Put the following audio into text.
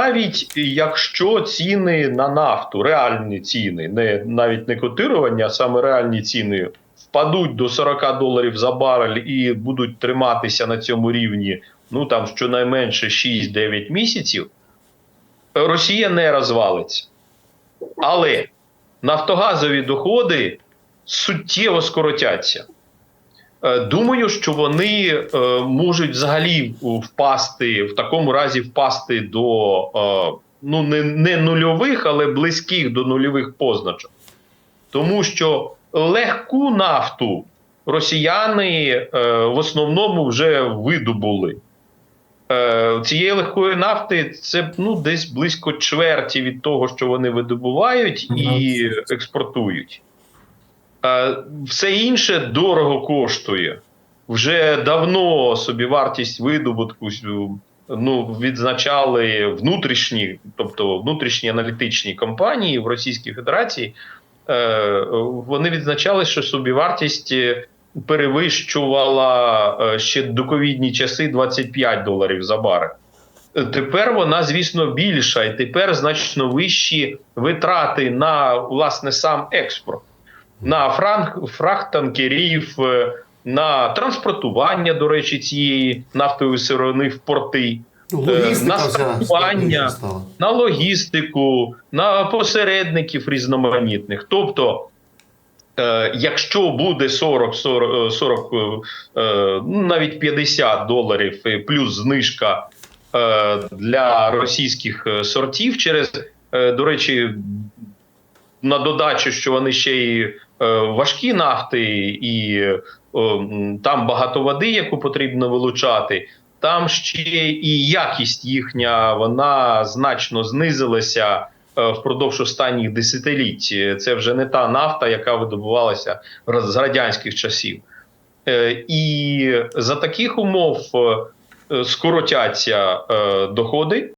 навіть якщо ціни на нафту, реальні ціни, не навіть не котирування, а саме реальні ціни впадуть до 40 доларів за барель і будуть триматися на цьому рівні, ну там щонайменше 6-9 місяців, Росія не розвалиться. Але нафтогазові доходи суттєво скоротяться. Е, Думаю, що вони е, можуть взагалі впасти в такому разі впасти до е, ну не, не нульових, але близьких до нульових позначок. Тому що легку нафту росіяни в основному вже видобули. Цієї легкої нафти це ну, десь близько чверті від того, що вони видобувають і експортують. Е, Все інше дорого коштує. Вже давно собівартість видобутку ну, відзначали внутрішні, тобто внутрішні аналітичні компанії в Російській Федерації. Е, Вони відзначали, що собівартість перевищувала е, ще доковідні часи 25 доларів за барель. Е, Тепер вона, звісно, більша, і тепер значно вищі витрати на власне сам експорт, на фрахт танкерів, е, на транспортування, до речі, цієї нафтової сировини в порти, Ну, Е, логістика на страхування. на логістику, на посередників різноманітних. Тобто, е, якщо буде 40, 40, 40 е, е, ну, навіть 50 доларів плюс знижка для російських сортів, через, до речі, на додачу, що вони ще й важкі нафти, і е, там багато води, яку потрібно вилучати. Там ще і якість їхня вона значно знизилася е, впродовж останніх десятиліть. Це вже не та нафта, яка видобувалася з радянських часів. Е, І за таких умов е, скоротяться е, доходи.